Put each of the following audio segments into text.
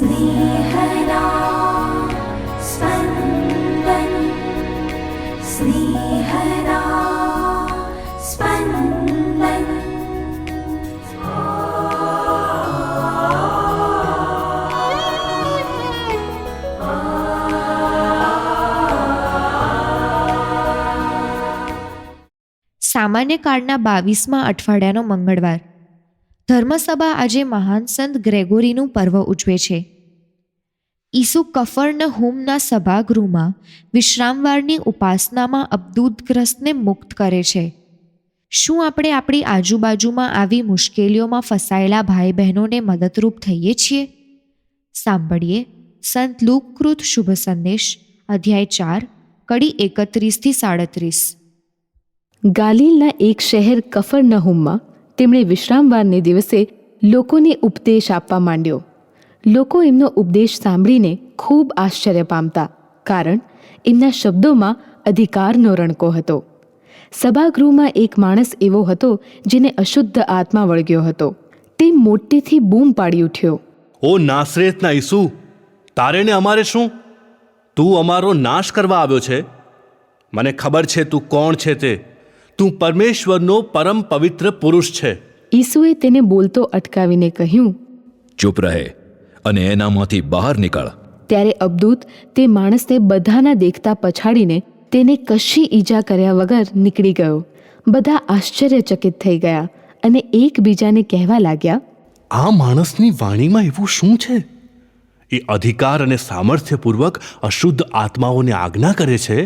स्नेहदा स्पन्दन् स्नेहदा स्पन्दन् સામાન્ય કાળના બાવીસમાં અઠવાડિયાનો મંગળવાર ધર્મસભા આજે મહાન સંત ગ્રેગોરીનું પર્વ ઉજવે છે. ઈસુ કફર્ન હુમના સભાગૃહમાં વિશ્રામવારની ઉપાસનામાં અબદૂતગ્રસ્તને મુક્ત કરે છે. શું આપણે આપણી આજુબાજુમાં આવી મુશ્કેલીઓમાં ફસાયેલા ભાઈ બહેનોને મદદરૂપ થઈએ છીએ? સાંભળીએ સંત લુકકૃત શુભ સંદેશ, અધ્યાય ચાર, કડી એકત્રીસથી સાડત્રીસ. ગાલિલના એક શહેર કફરનહુમમાં તેમણે વિશ્રામવારને દિવસે લોકોને ઉપદેશ આપવા માંડ્યો. લોકો એમનો ઉપદેશ સાંભળીને ખૂબ આશ્ચર્ય પામતા, કારણ એમના શબ્દોમાં અધિકારનો રણકો હતો. સભાગૃહમાં એક માણસ એવો હતો જેને અશુદ્ધ આત્મા વળગ્યો હતો. તે મોટેથી બૂમ પાડી ઉઠ્યો. ઓ નાસરેતના ઈસુ, તારે ને અમારે શું? તું અમારો નાશ કરવા આવ્યો છે? મને ખબર છે તું કોણ છે તે. તું પરમેશ્વરનો પરમ પવિત્ર પુરુષ છે. ઈસુએ તેને બોલતો અટકાવીને કહ્યું ચૂપ રહે અને એનામાંથી બહાર નીકળ. ત્યારે અબદૂત તે માણસને બધાના દેખતા પછાડીને તેને કશી ઈજા કર્યા વગર નીકળી ગયો. બધા આશ્ચર્યચકિત થઈ ગયા અને એકબીજાને કહેવા લાગ્યા આ માણસની વાણીમાં એવું શું છે? એ અધિકાર અને સામર્થ્યપૂર્વક અશુદ્ધ આત્માઓને આજ્ઞા કરે છે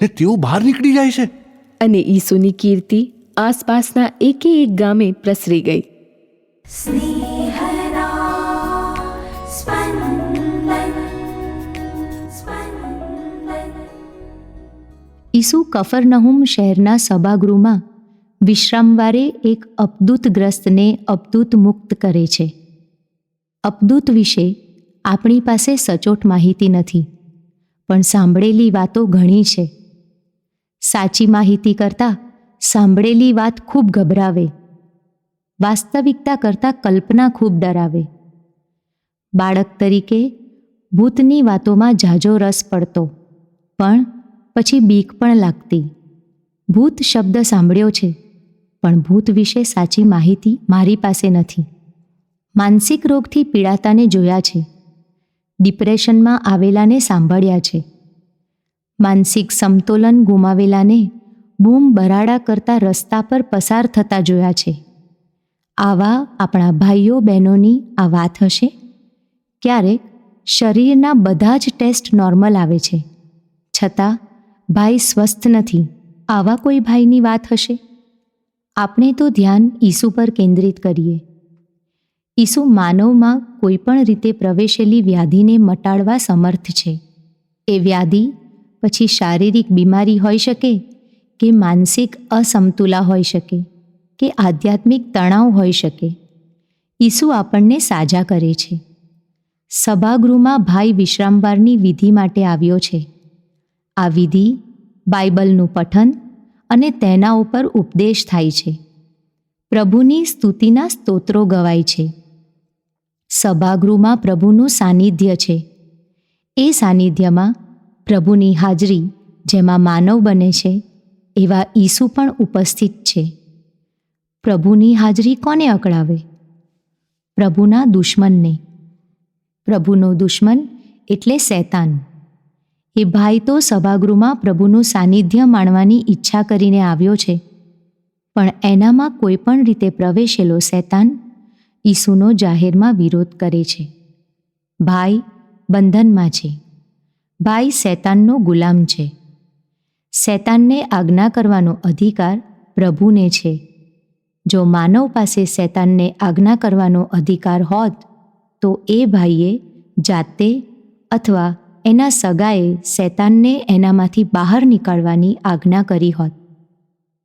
ને તેઓ બહાર નીકળી જાય છે? અને ઈસુની કીર્તિ આસપાસના એકે એક ગામે પ્રસરી ગઈ. ઈસુ કફરનહુમ શહેરના સભાગૃહમાં વિશ્રામવારે એક અપદૂતગ્રસ્તને અપદૂત મુક્ત કરે છે. અપદૂત વિશે આપણી પાસે સચોટ માહિતી નથી પણ સાંભળેલી વાતો ઘણી છે. સાચી માહિતી કરતાં સાંભળેલી વાત ખૂબ ગભરાવે. વાસ્તવિકતા કરતાં કલ્પના ખૂબ ડરાવે. બાળક તરીકે ભૂતની વાતોમાં ઝાઝો રસ પડતો, પણ પછી બીક પણ લાગતી. ભૂત શબ્દ સાંભળ્યો છે, પણ ભૂત વિશે સાચી માહિતી મારી પાસે નથી. માનસિક રોગથી પીડાતાને જોયા છે. ડિપ્રેશનમાં આવેલાને સાંભળ્યા છે. માનસિક સમતોલન ગુમાવેલાને બૂમ બરાડા કરતા રસ્તા પર પસાર થતા જોયા છે. આવા આપણા ભાઈઓ બહેનોની આ વાત હશે? ક્યારેક શરીરના બધા જ ટેસ્ટ નોર્મલ આવે છે. છતાં ભાઈ સ્વસ્થ નથી. આવા કોઈ ભાઈની વાત હશે? આપણે તો ધ્યાન ઈસુ પર કેન્દ્રિત કરીએ. ઈસુ માનવમાં કોઈપણ રીતે પ્રવેશેલી વ્યાધિને મટાડવા સમર્થ છે. એ વ્યાધિ પછી શારીરિક બીમારી હોઈ શકે કે માનસિક અસમતુલા હોઈ શકે કે આધ્યાત્મિક તણાવ હોઈ શકે. ઈસુ આપણને સાજા કરે છે. સભાગૃહમાં ભાઈ વિશ્રામવારની વિધિ માટે આવ્યો છે. આ વિધિ બાઇબલનું પઠન અને તેના ઉપર ઉપદેશ થાય છે. પ્રભુની સ્તુતિના સ્તોત્રો ગવાય છે. સભાગૃહમાં પ્રભુનું સાનિધ્ય છે. એ સાનિધ્યમાં પ્રભુની હાજરી જેમાં માનવ બને છે, એવા ઈસુ પણ ઉપસ્થિત છે. પ્રભુની હાજરી કોને અકળાવે? પ્રભુના દુશ્મનને. પ્રભુનો દુશ્મન એટલે શૈતાન. એ ભાઈ તો સભાગૃહમાં પ્રભુનું સાનિધ્ય માણવાની ઈચ્છા કરીને આવ્યો છે. પણ એનામાં કોઈ પણ રીતે પ્રવેશેલો શૈતાન ઈસુનો જાહેરમાં વિરોધ કરે છે. ભાઈ બંધનમાં છે. ભાઈ શૈતાનનો ગુલામ છે. શૈતાનને આજ્ઞા કરવાનો અધિકાર પ્રભુને છે. જો માનવ પાસે શૈતાનને આજ્ઞા કરવાનો અધિકાર હોત, તો એ ભાઈએ જાતે અથવા એના સગાએ શૈતાનને એનામાંથી બહાર નીકાળવાની આજ્ઞા કરી હોત.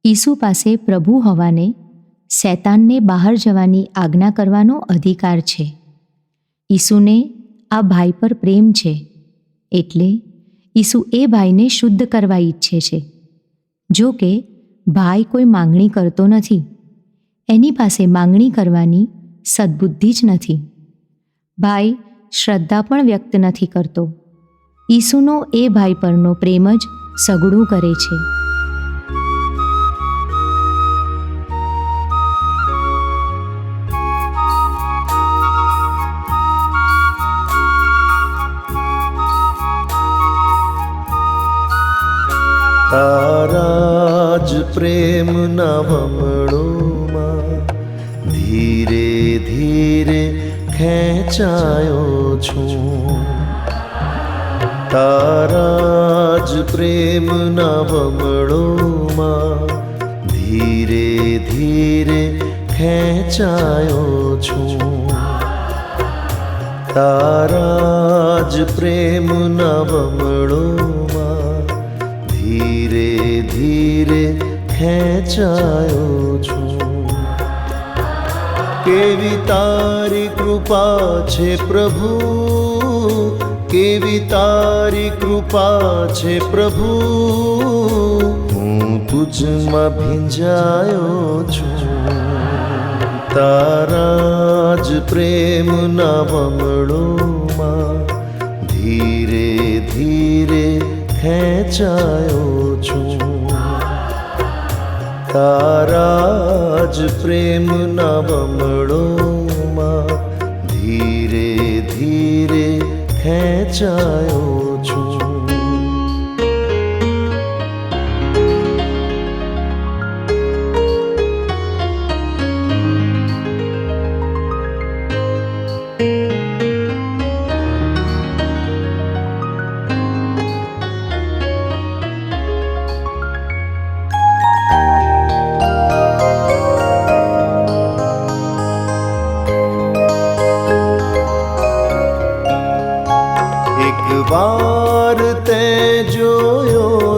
ઈસુ પાસે પ્રભુ હોવાને શૈતાનને બહાર જવાની આજ્ઞા કરવાનો અધિકાર છે. ઈસુને આ ભાઈ પર પ્રેમ છે. એટલે ઈસુ એ ભાઈને શુદ્ધ કરવા ઈચ્છે છે. જો કે, ભાઈ કોઈ માંગણી કરતો નથી. એની પાસે માંગણી કરવાની સદબુદ્ધિ જ નથી. ભાઈ શ્રદ્ધા પણ વ્યક્ત નથી કરતો. ઈસુનો એ ભાઈ પરનો પ્રેમ જ સગડું કરે છે. તારા જ પ્રેમના વમળોમાં ધીરે ધીરે ખેંચાયો છું. તારા જ પ્રેમના વમળોમાં ધીરે ધીરે ખેંચાયો છું. તારા જ પ્રેમના વમળોમાં ખેંચાયો છું. કેવી તારી કૃપા છે પ્રભુ? કેવી તારી કૃપા છે પ્રભુ? હું તુજમાં ભીંજાયો છું. તારા જ પ્રેમના વમળોમાં ધીરે ધીરે ખેંચાયો છું. તારા જ પ્રેમના વમળોમાં ધીરે ધીરે ખેંચાયો છું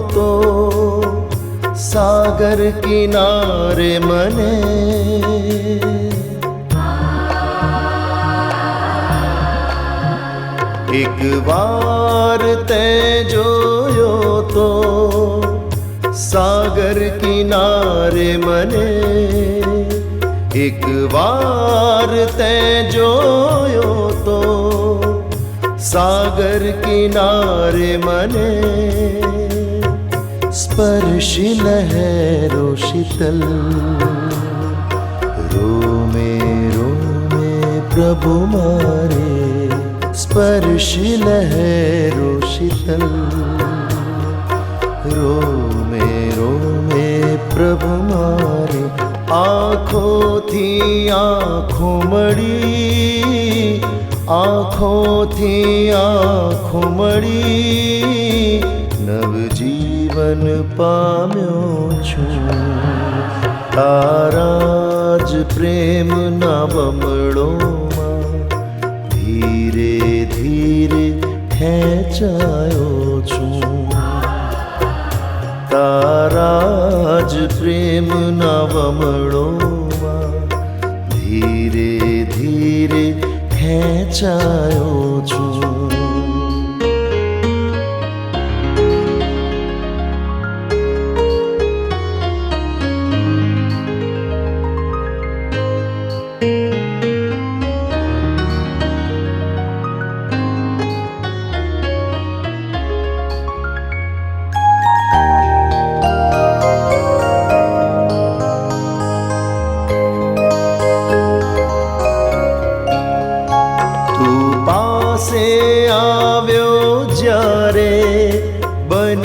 તો સાગર કિનારે મને એક વાર તે જોયો તો સાગર કિનારે મને એક વાર તે જોયો તો સાગર કિનારે મને સ્પર્શી લહેરો શીતલ રોમે રોમે પ્રભુ મારે સ્પર્શ લહેરો શીતલ રોમે રોમે પ્રભુ મારે આંખોથી આંખો મળી આંખોથી આંખો મળી નવજીવન પામ્યો છું. તારા જ પ્રેમના બમળોમાં ધીરે ધીરે ખેંચાયો છું. તારા જ પ્રેમના વમળોમાં ધીરે ધીરે ખેંચાયો છું.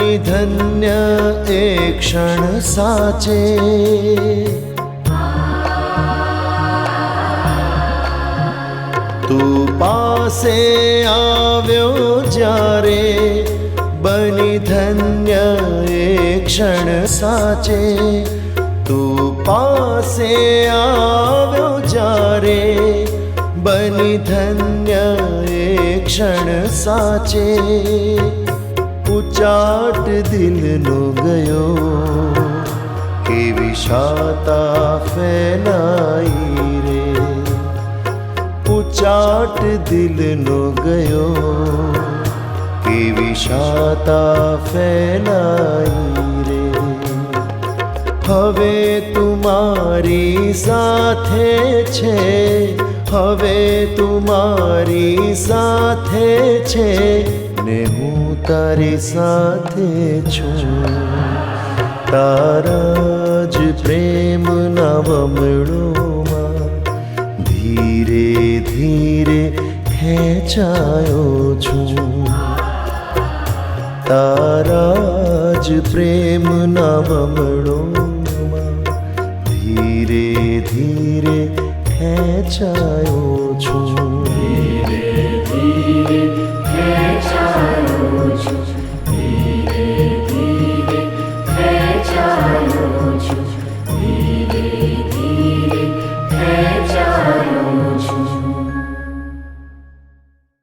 બની ધન્ય એ ક્ષણ સાચે તું પાસે આવ્યો જ્યારે બની ધન્ય એ ક્ષણ સાચે તું પાસે આવ્યો જ્યારે બની ધન્ય એ ક્ષણ સાચે ઉચાટ દિલનો ગયો કેવી શાતા ફેલાઈ રે ઉચાટ દિલનો ગયો કેવી શાતા ફેલાઈ રે હવે તુમારી સાથે છે હવે તુમારી સાથે છે ને હું તારી સાથે છું. તારા જ પ્રેમના વમળોમાં ધીરે ધીરે ખેંચાયો છું. તારા જ પ્રેમના વમળોમાં ધીરે ધીરે ખેંચાયો છું.